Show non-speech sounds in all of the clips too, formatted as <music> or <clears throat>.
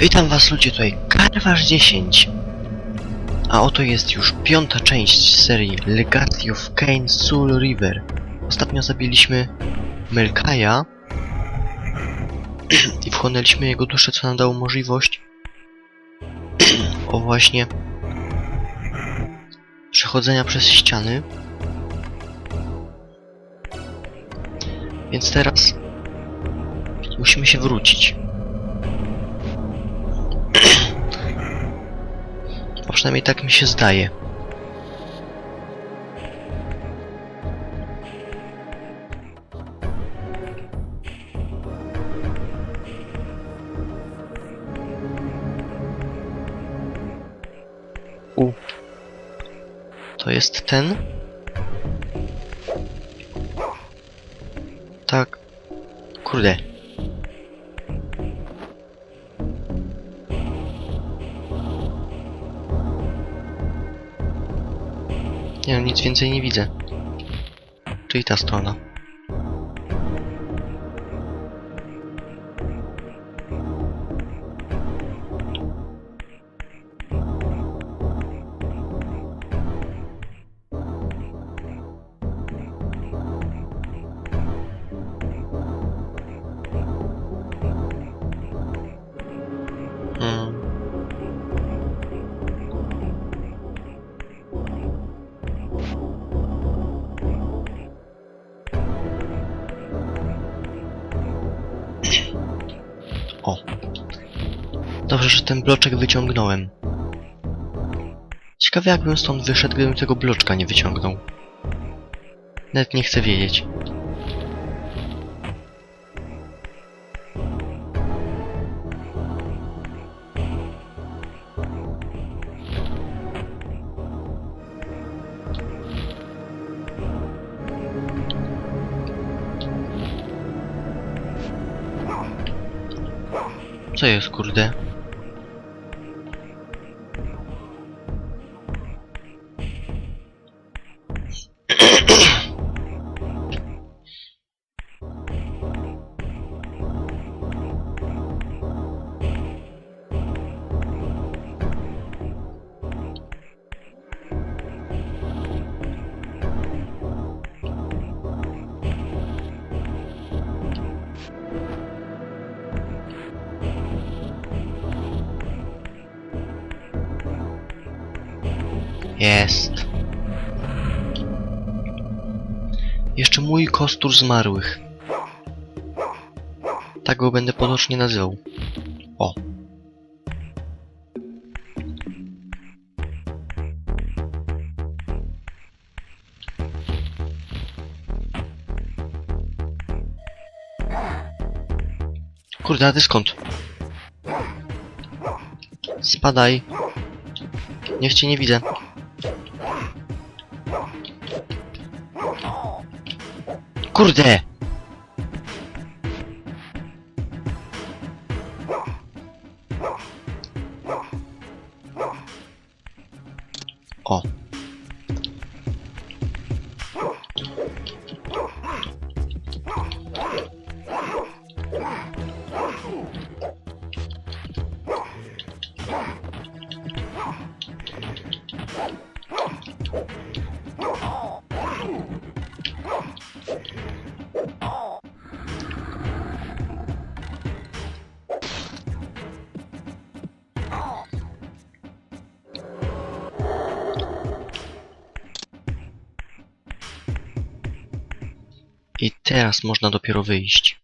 Witam was ludzie, tutaj Karwasz 10 A oto jest już piąta część serii Legacy of Kain Soul River. Ostatnio zabiliśmy Melkaja <clears throat> I wchłonęliśmy jego duszę, co nam dało możliwość <clears throat> O właśnie Przechodzenia przez ściany. Więc teraz Musimy się wrócić przynajmniej tak mi się zdaje. U. To jest ten? Tak. Kurde. Nie nic więcej nie widzę. Czyli ta strona. O. Dobrze, że ten bloczek wyciągnąłem. Ciekawe jakbym stąd wyszedł, gdybym tego bloczka nie wyciągnął. Nawet nie chcę wiedzieć. Co jest, kurde? Jest. Jeszcze mój kostur zmarłych. Tak go będę potocznie nazywał. O. Kurde, a ty skąd? Spadaj. Niech cię nie widzę. Kurde! I teraz można dopiero wyjść.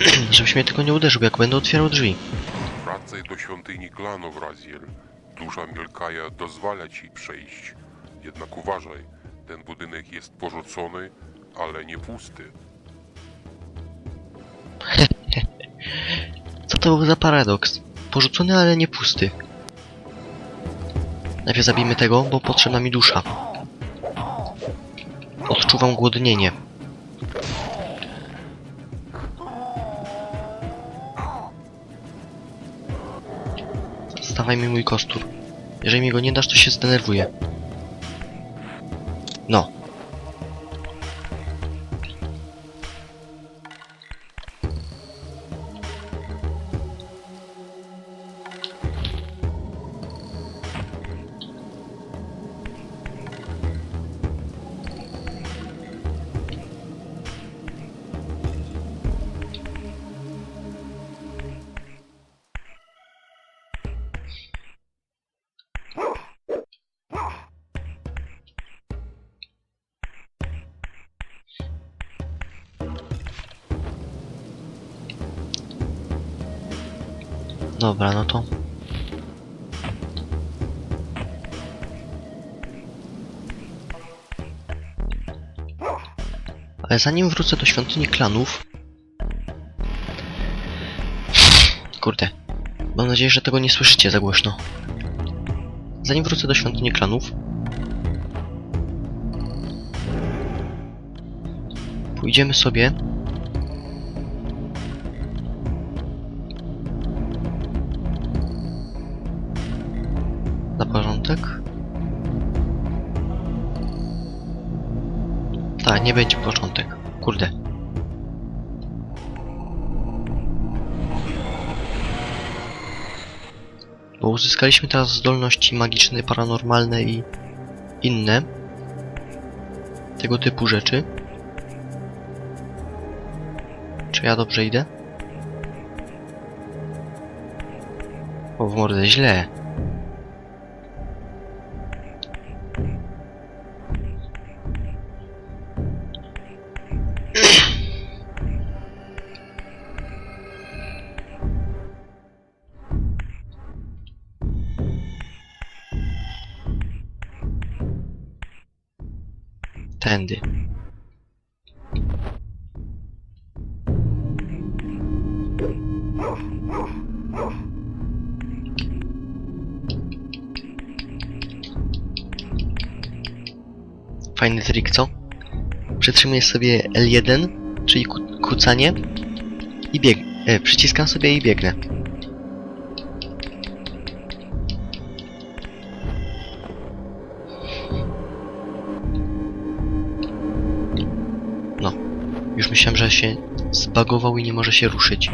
<clears throat> Żebyś mnie tylko nie uderzył, jak będę otwierał drzwi. Wracaj do świątyni klanów, Raziel. Dusza Milkaja dozwala ci przejść. Jednak uważaj, ten budynek jest porzucony, ale nie pusty. <laughs> Co to był za paradoks? Porzucony, ale nie pusty. Najpierw zabijmy tego, bo potrzebna mi dusza. Odczuwam głodnienie. Dawaj mi mój kostur. Jeżeli mi go nie dasz, to się zdenerwuję. No. Dobra, no to... Ale zanim wrócę do świątyni klanów... Kurde. Mam nadzieję, że tego nie słyszycie za głośno. Zanim wrócę do świątyni klanów... Pójdziemy sobie nie będzie początek. Kurde. Bo uzyskaliśmy teraz zdolności magiczne, paranormalne i inne. Tego typu rzeczy. Czy ja dobrze idę? O, w mordę źle. Fajny trik, co? Przytrzymuję sobie L1, czyli ku kucanie i bieg... E, przyciskam sobie i biegnę. No. Już myślałem, że się zbagował i nie może się ruszyć.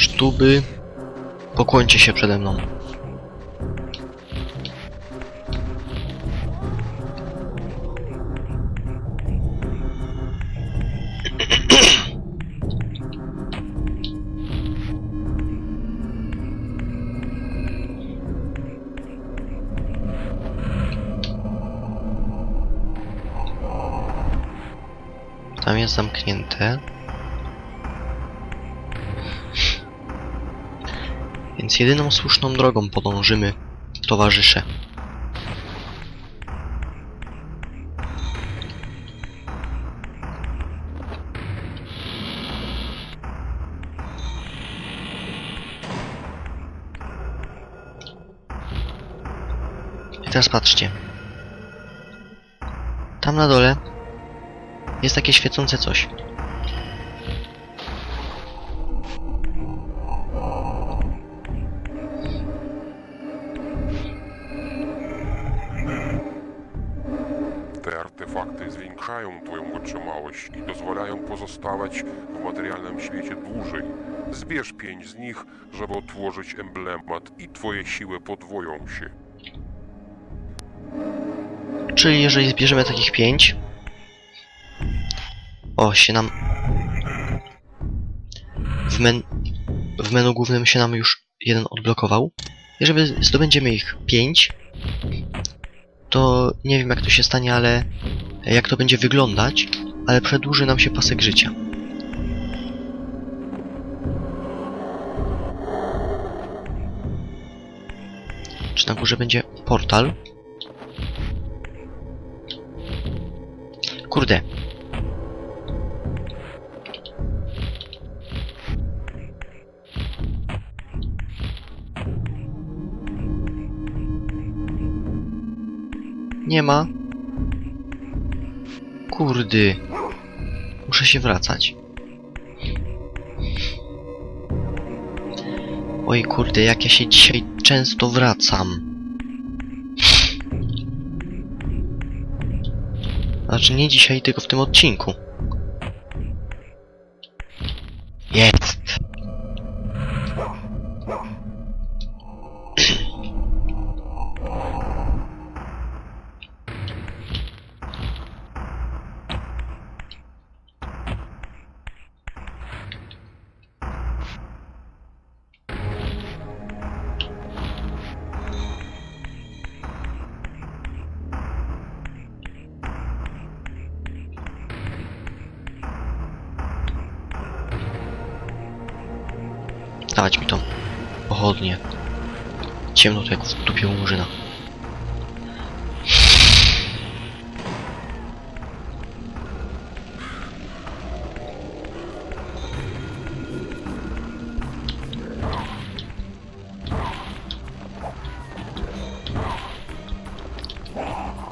Sztuby, pokłońcie się przede mną. Tam jest zamknięte. Więc jedyną słuszną drogą podążymy, towarzysze. I teraz patrzcie. Tam na dole jest takie świecące coś. Pozostawać w materialnym świecie dłużej. Zbierz pięć z nich, żeby otworzyć emblemat i Twoje siły podwoją się. Czyli jeżeli zbierzemy takich pięć... O, się nam... W, men... w menu głównym się nam już jeden odblokował. Jeżeli zdobędziemy ich pięć, to nie wiem jak to się stanie, ale jak to będzie wyglądać, ale przedłuży nam się pasek życia. Czy na górze będzie portal? Kurde. Nie ma. Kurdy. Muszę się wracać. Oj kurde, jak ja się dzisiaj często wracam. Znaczy nie dzisiaj, tylko w tym odcinku. Jest! Dawać mi to. Pochodnie. Ciemno to jak w dupie murzyna.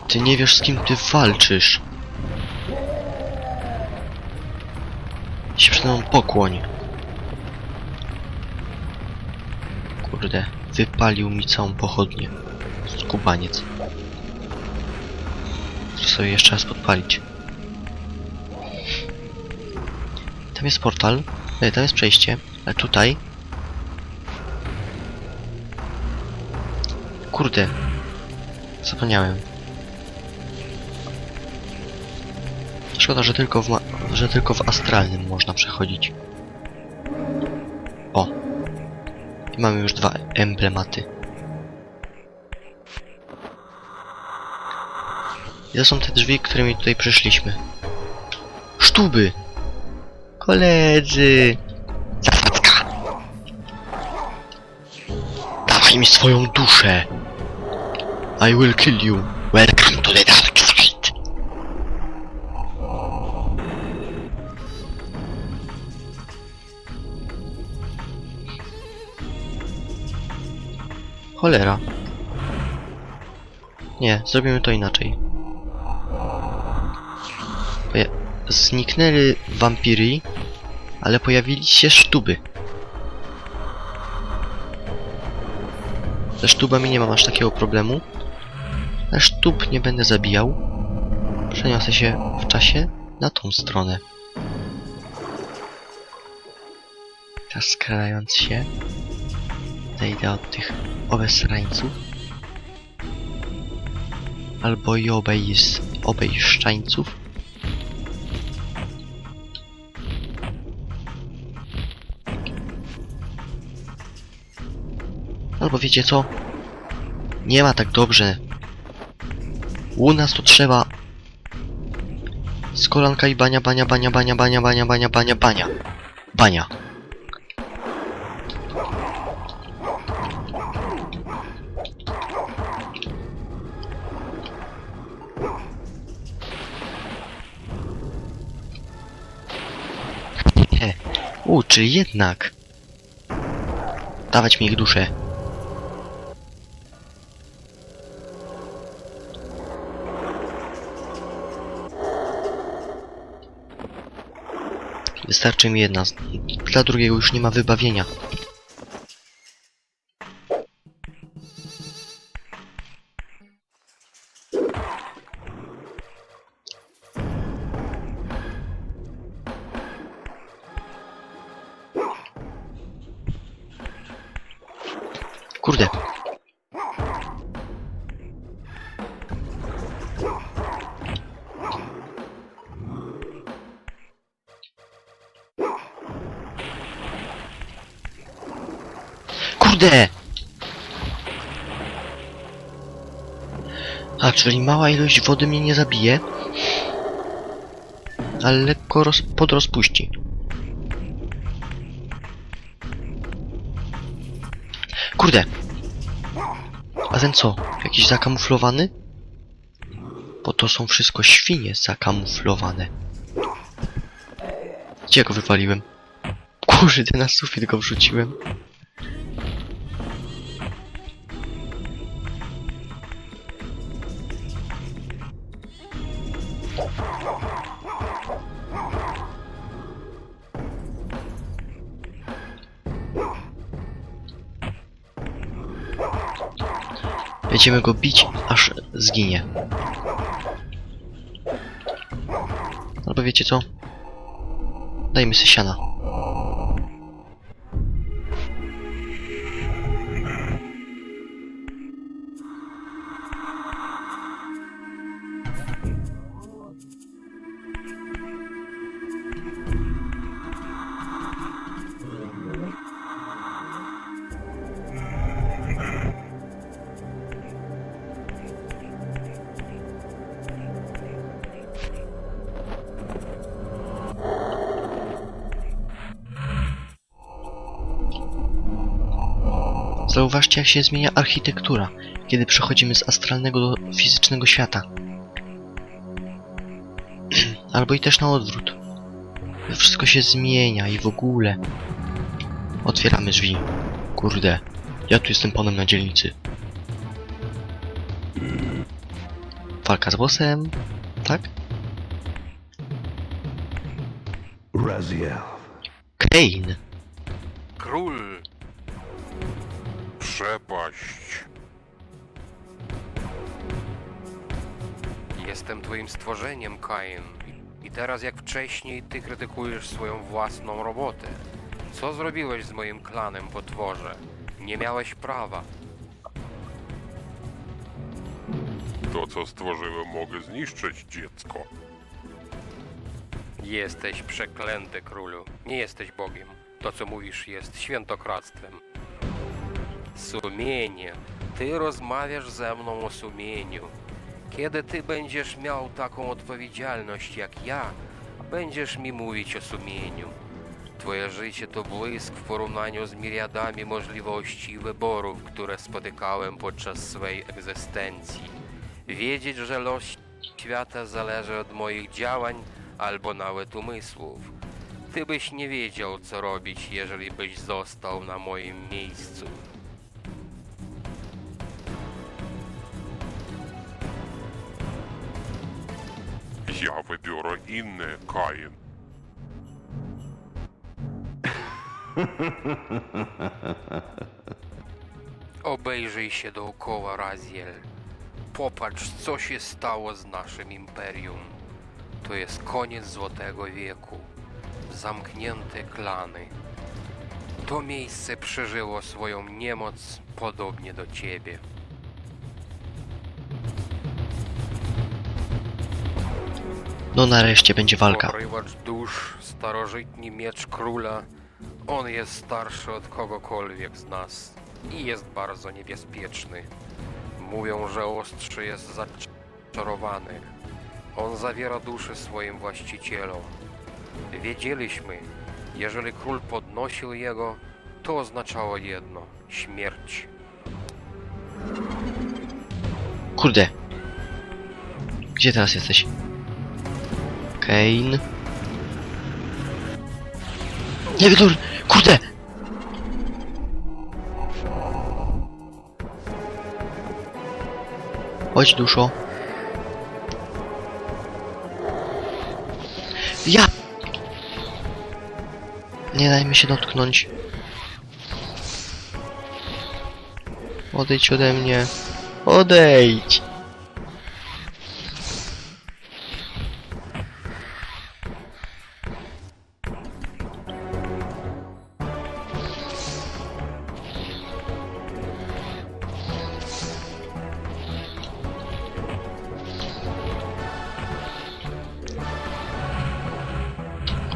Ty nie wiesz z kim ty walczysz. Się przede mną. Kurde, wypalił mi całą pochodnię. Skubaniec. Muszę sobie jeszcze raz podpalić. Tam jest portal. Nie, tam jest przejście. Ale tutaj... Kurde. Zapomniałem. Szkoda, że tylko w, że tylko w astralnym można przechodzić. I mamy już dwa emblematy. I to są te drzwi, którymi tutaj przeszliśmy. Sztuby! Koledzy! Zasadzka! Dawaj mi swoją duszę! I will kill you! Welcome Cholera. Nie, zrobimy to inaczej. Poja zniknęły wampiry, ale pojawili się sztuby. Ze sztubami nie mam aż takiego problemu. Ale sztub nie będę zabijał. Przeniosę się w czasie na tą stronę. Teraz skradając się, zejdę od tych obesrańców. Albo i obejs, obejszczańców. Albo wiecie co? Nie ma tak dobrze. U nas to trzeba z kolanka i bania, bania, bania, bania, bania, bania, bania, bania, bania. Bania. U, czyli jednak. Dawać mi ich duszę. Wystarczy mi jedna. Dla drugiego już nie ma wybawienia. A, czyli mała ilość wody mnie nie zabije, ale lekko roz podrozpuści. Kurde! A ten co? Jakiś zakamuflowany? Bo to są wszystko świnie zakamuflowane. Gdzie go wywaliłem? Kurde, na sufit go wrzuciłem. Będziemy go bić, aż zginie. Albo wiecie co? Dajmy sobie siana. Zauważcie, jak się zmienia architektura, kiedy przechodzimy z astralnego do fizycznego świata. <clears throat> Albo i też na odwrót. Wszystko się zmienia i w ogóle. Otwieramy drzwi. Kurde, ja tu jestem panem na dzielnicy. Walka z bossem, tak? Raziel. Kane! Stworzeniem, Kain. I teraz jak wcześniej ty krytykujesz swoją własną robotę. Co zrobiłeś z moim klanem, potworze? Nie miałeś prawa. To, co stworzyłem, mogę zniszczyć, dziecko. Jesteś przeklęty, królu. Nie jesteś Bogiem. To, co mówisz, jest świętokradztwem. Sumienie. Ty rozmawiasz ze mną o sumieniu. Kiedy ty będziesz miał taką odpowiedzialność jak ja, będziesz mi mówić o sumieniu. Twoje życie to błysk w porównaniu z miriadami możliwości i wyborów, które spotykałem podczas swej egzystencji. Wiedzieć, że los świata zależy od moich działań albo nawet umysłów. Ty byś nie wiedział, co robić, jeżeli byś został na moim miejscu. Ja wybiorę inny Kain. Obejrzyj się dookoła, Raziel. Popatrz, co się stało z naszym imperium. To jest koniec Złotego Wieku. Zamknięte klany. To miejsce przeżyło swoją niemoc podobnie do ciebie. No nareszcie będzie walka. Porywacz dusz, starożytni miecz króla. On jest starszy od kogokolwiek z nas i jest bardzo niebezpieczny. Mówią, że ostrzy jest zaczarowany. On zawiera duszę swoim właścicielom. Wiedzieliśmy, jeżeli król podnosił jego, to oznaczało jedno śmierć. Kurde. Gdzie teraz jesteś? Kane. Nie wiadomo. Kurde! Chodź duszo. Ja! Nie daj mi się dotknąć. Odejdź ode mnie. Odejdź!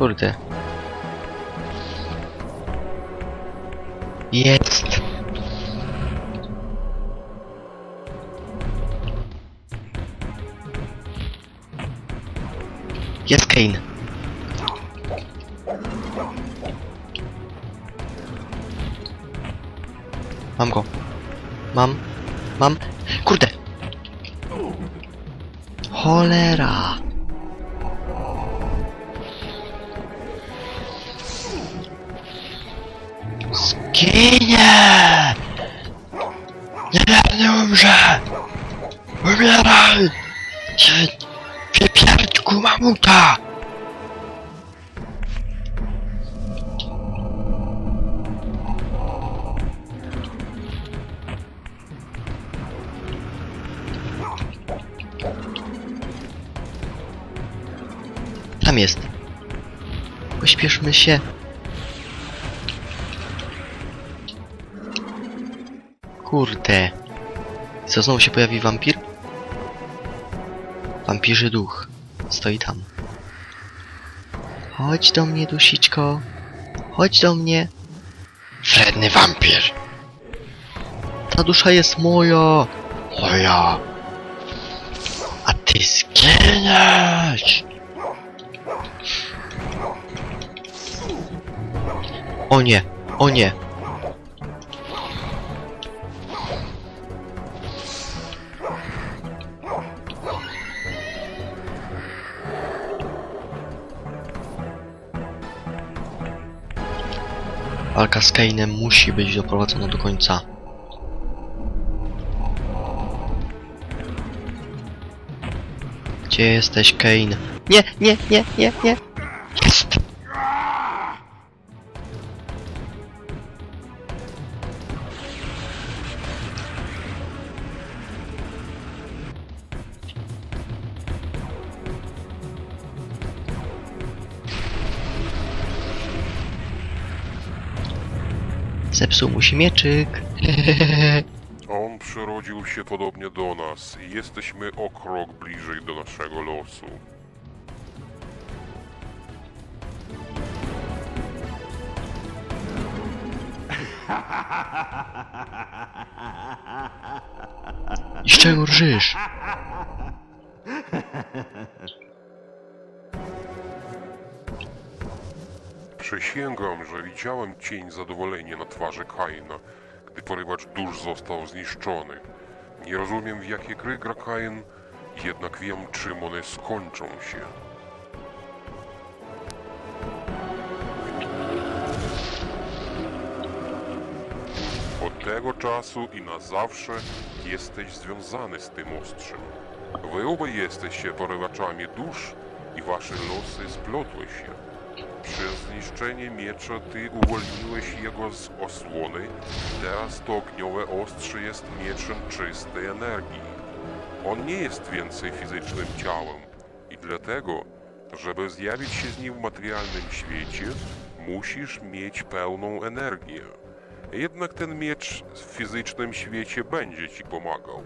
Kurde. Jest! Jest Kane. Mam go. Mam. Mam. Kurde! Cholera! Tam jest. Pośpieszmy się. Kurde. Co, znowu się pojawi wampir? Wampirzy duch. Stoi tam. Chodź do mnie, dusiczko. Chodź do mnie. Wredny wampir. Ta dusza jest moja. Moja. A ty zginiesz. O nie, o nie. Walka z Kainem musi być doprowadzona do końca. Gdzie jesteś, Kane? Nie, nie, nie, nie, nie. Zepsuł mu się mieczyk. <laughs> On przyrodził się podobnie do nas i jesteśmy o krok bliżej do naszego losu. I z czego rżysz? <laughs> Przysięgam, że widziałem cień zadowolenia na twarzy Kaina, gdy porywacz dusz został zniszczony. Nie rozumiem w jakie gry gra Kain, jednak wiem czym one skończą się. Od tego czasu i na zawsze jesteś związany z tym ostrzem. Wy obaj jesteście porywaczami dusz i wasze losy splotły się. Przez zniszczenie miecza ty uwolniłeś jego z osłony. Teraz to ogniowe ostrze jest mieczem czystej energii. On nie jest więcej fizycznym ciałem i dlatego, żeby zjawić się z nim w materialnym świecie, musisz mieć pełną energię. Jednak ten miecz w fizycznym świecie będzie ci pomagał.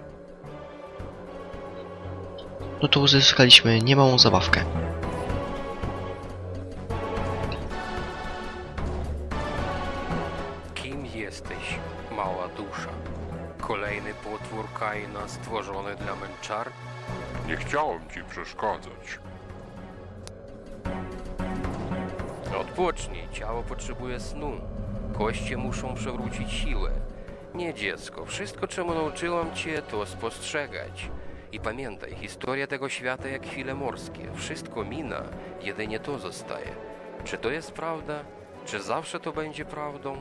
No to uzyskaliśmy niemałą zabawkę. Jesteś, mała dusza? Kolejny potwór Kaina stworzony dla męczar? Nie chciałem ci przeszkadzać. Odpocznij, ciało potrzebuje snu. Koście muszą przywrócić siłę. Nie dziecko, wszystko czemu nauczyłam cię to spostrzegać. I pamiętaj, historia tego świata jak chwile morskie. Wszystko mina, jedynie to zostaje. Czy to jest prawda? Czy zawsze to będzie prawdą?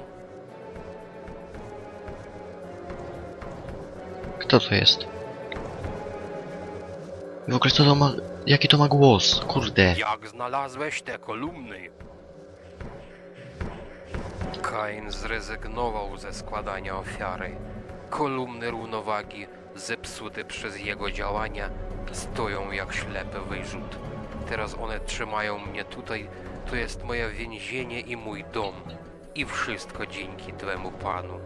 Kto to jest? I w ogóle co to ma... Jaki to ma głos? Kurde. Jak znalazłeś te kolumny? Kain zrezygnował ze składania ofiary. Kolumny równowagi, zepsute przez jego działania, stoją jak ślepy wyrzut. Teraz one trzymają mnie tutaj, to jest moje więzienie i mój dom. I wszystko dzięki Twemu Panu.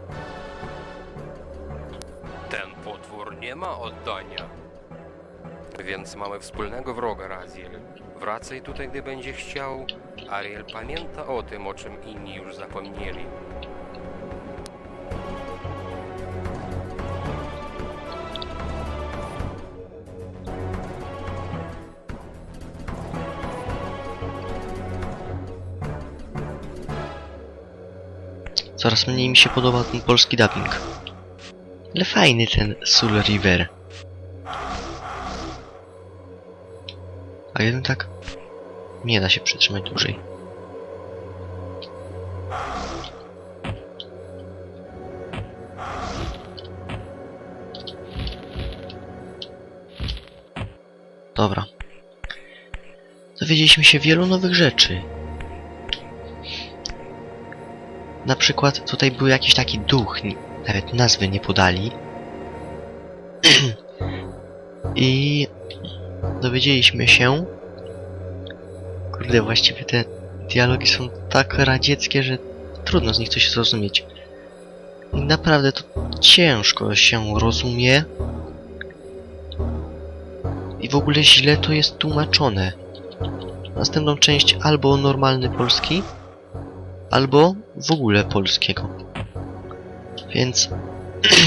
Potwór nie ma oddania. Więc mamy wspólnego wroga, Raziel. Wracaj tutaj, gdy będzie chciał. Ariel pamięta o tym, o czym inni już zapomnieli. Coraz mniej mi się podoba ten polski dubbing. Ale fajny ten Soul River. A jeden tak nie da się przytrzymać dłużej. Dobra. Dowiedzieliśmy się wielu nowych rzeczy. Na przykład tutaj był jakiś taki duch, nawet nazwy nie podali. <clears throat> I dowiedzieliśmy się. Kurde, właściwie te dialogi są tak radzieckie, że trudno z nich coś zrozumieć. I naprawdę to ciężko się rozumie. I w ogóle źle to jest tłumaczone. Następną część albo normalny polski, albo w ogóle polskiego. Więc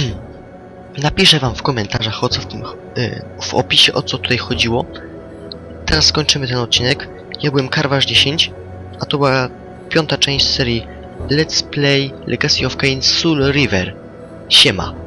<clears throat> napiszę wam w komentarzach o co w tym, y, w opisie o co tutaj chodziło. Teraz skończymy ten odcinek. Ja byłem Karwasz 10, a to była piąta część serii Let's Play Legacy of Kain Soul River. Siema.